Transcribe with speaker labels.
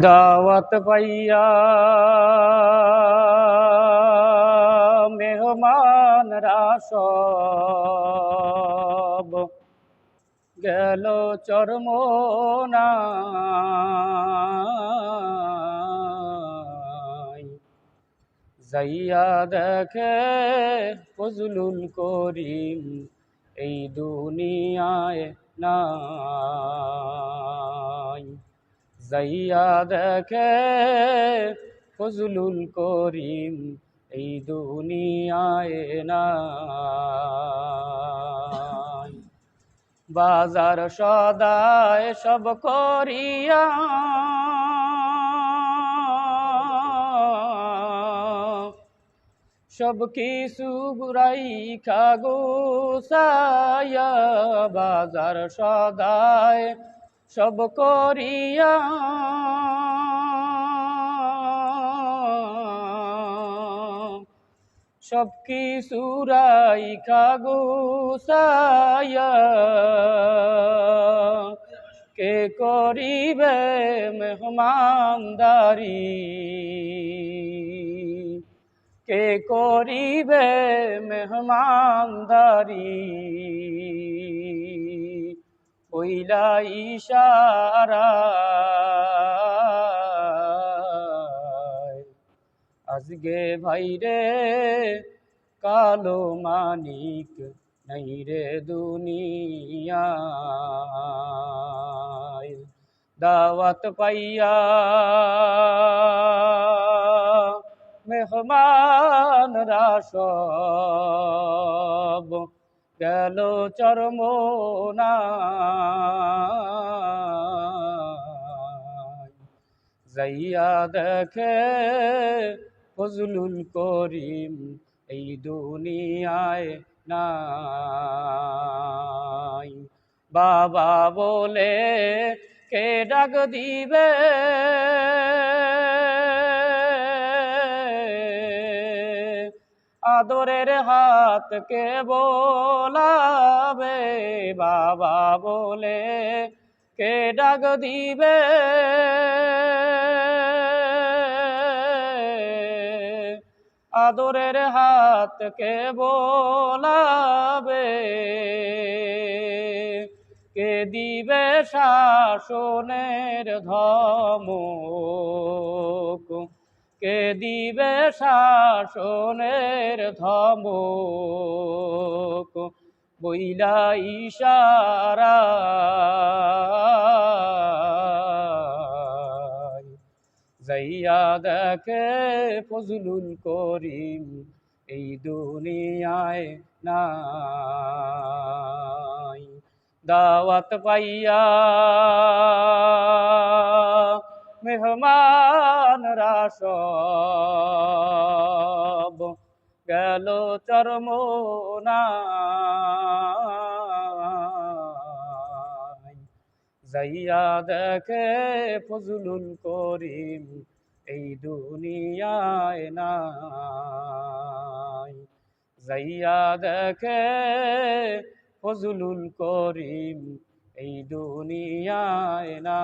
Speaker 1: দাওয়াত পাইয়া মেহমান রাসব গেল চরম যাইয়া দেখে ফজলুল করিম এই দুনিয়ায় নাই। যাইয়া দেখে ফজলুল করিম, এই দুনিয়ায় না বাজার সদায় সব করিয়া সব কিছু বুড়াই খাগো সায়া বাজার সদায় সব করিয়া। সব কিছু রাই খাগো কে করিবে মেহমানদারি? কে করিবে মেহমানদারি? ওইলা ইশারা। আজকে ভাইরে কালো মানিক নাই রে দুনিয়া। দাওয়াত পাইয়া মেহমান রাসব গেল চরম যাইয়া দেখে ফজলুল করিম এই দুনিয়ায় নাই। বাবা বলে কে ডাক দিবে? আদরের হাত কে বোলাবে, বাবা বলে কে ডাক দিবে? আদরের হাত কে বোলাবে, কে দিবে শাসনের ধমক? কে দিবে শাসনের ধমক? বইলা ইশারা। যাইয়া দেখে ফজলুল করিম, এই দুনিয়ায় নাই। দাওয়াত পাইয়া মেহমান রাসব গেল চরম যাইয়া দেখে ফজলুল করিম, এই দুনিয়ায় নাই। যাইয়া দেখে ফজলুল করিম, এই দুনিয়ায় না